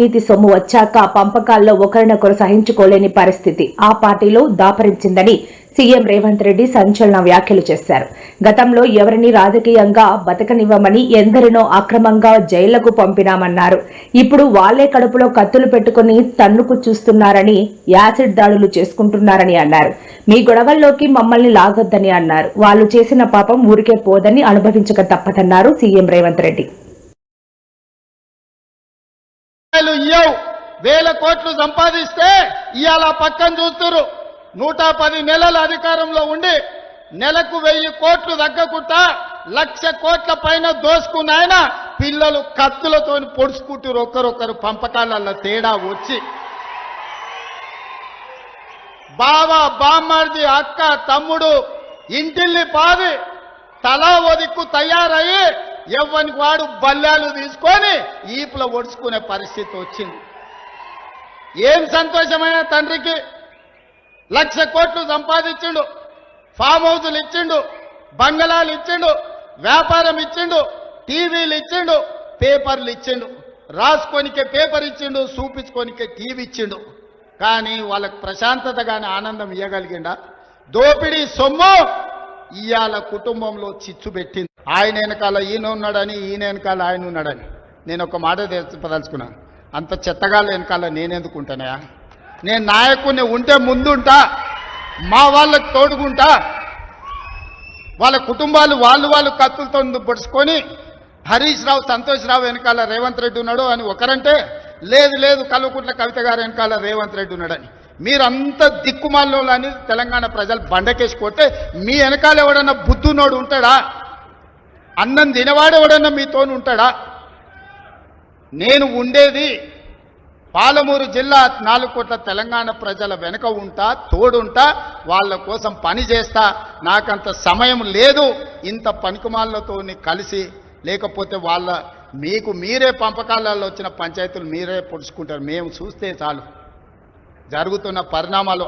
నీతి సొమ్ము వచ్చాక పంపకాల్లో ఒకరినొకరు సహించుకోలేని పరిస్థితి. ఆ పార్టీలో దాపరించిందని సీఎం రేవంత్ రెడ్డి సంచలన వ్యాఖ్యలు చేశారు. గతంలో ఎవరిని రాజకీయంగా బతకనివ్వమని ఎందరినో అక్రమంగా జైళ్ళకు పంపినామన్నారు. ఇప్పుడు వాళ్ళే కడుపులో కత్తులు పెట్టుకుని తన్నుకు చూస్తున్నారని యాసిడ్ దాడులు చేసుకుంటున్నారని అన్నారు. మీ గొడవల్లోకి మమ్మల్ని లాగొద్దని అన్నారు. వాళ్ళు చేసిన పాపం ఊరికే పోదని అనుభవించక తప్పదన్నారు సీఎం రేవంత్ రెడ్డి. రూపాయలు ఇయ్యవు. వేల కోట్లు సంపాదిస్తే ఇవాళ పక్కన చూస్తురు నూట పది నెలల అధికారంలో ఉండి నెలకు వెయ్యి కోట్లు తగ్గకుండా లక్ష కోట్ల పైన దోసుకున్న ఆయన పిల్లలు కత్తులతో పొడుచుకుంటారు ఒకరొకరు పంపకాల తేడా వచ్చి. బావ బామ్మర్ది అక్క తమ్ముడు ఇంటిల్లి పాది తలా ఒదిక్కు తయారయ్యి ఎవ్వనికి వాడు బల్లాలు తీసుకొని ఈపుల ఒడుచుకునే పరిస్థితి వచ్చింది. ఏం సంతోషమైన తండ్రికి లక్ష కోట్లు సంపాదించిండు ఫామ్ హౌజులు ఇచ్చిండు బంగళాలు ఇచ్చిండు వ్యాపారం ఇచ్చిండు టీవీలు ఇచ్చిండు పేపర్లు ఇచ్చిండు రాసుకోనికే పేపర్ ఇచ్చిండు చూపించుకోనికే టీవీ ఇచ్చిండు. కానీ వాళ్ళకి ప్రశాంతత కానీ ఆనందం ఇవ్వగలిగిండా దోపిడీ సొమ్ము ఇవాళ కుటుంబంలో చిచ్చు పెట్టింది. ఆయన వెనకాల ఈయన ఉన్నాడని ఈయన వెనకాల ఆయన ఉన్నాడని. నేను ఒక మాట చెప్పదలుచుకున్నాను అంత చెత్తగా వెనకాల నేనెందుకుంటానయా నేను నాయకుడిని ఉంటే ముందుంటా మా వాళ్ళకి తోడుకుంటా వాళ్ళ కుటుంబాలు వాళ్ళు వాళ్ళు కత్తులతో పొడుచుకొని హరీష్ రావు సంతోష్ రావు వెనకాల రేవంత్ రెడ్డి ఉన్నాడు అని ఒకరంటే లేదు లేదు కల్వకుంట్ల కవిత గారు వెనకాల రేవంత్ రెడ్డి ఉన్నాడని. మీరంతా దిక్కుమాల్లో తెలంగాణ ప్రజలు బండకేసి కొడితే మీ వెనకాల ఎవడన్నా బుద్ధునోడు ఉంటాడా? అన్నం తినవాడు ఎవడన్నా మీతోను ఉంటాడా? నేను ఉండేది పాలమూరు జిల్లా నాలుగు కోట్ల తెలంగాణ ప్రజల వెనుక ఉంటా తోడుంటా వాళ్ళ కోసం పని చేస్తా. నాకంత సమయం లేదు. ఇంత పనికిమాళ్ళతో కలిసి లేకపోతే వాళ్ళ మీకు మీరే పంపకాలలో వచ్చిన పంచాయతీలు మీరే పొడుచుకుంటారు. మేము చూస్తే చాలు. జరుగుతున్న పరిణామాలు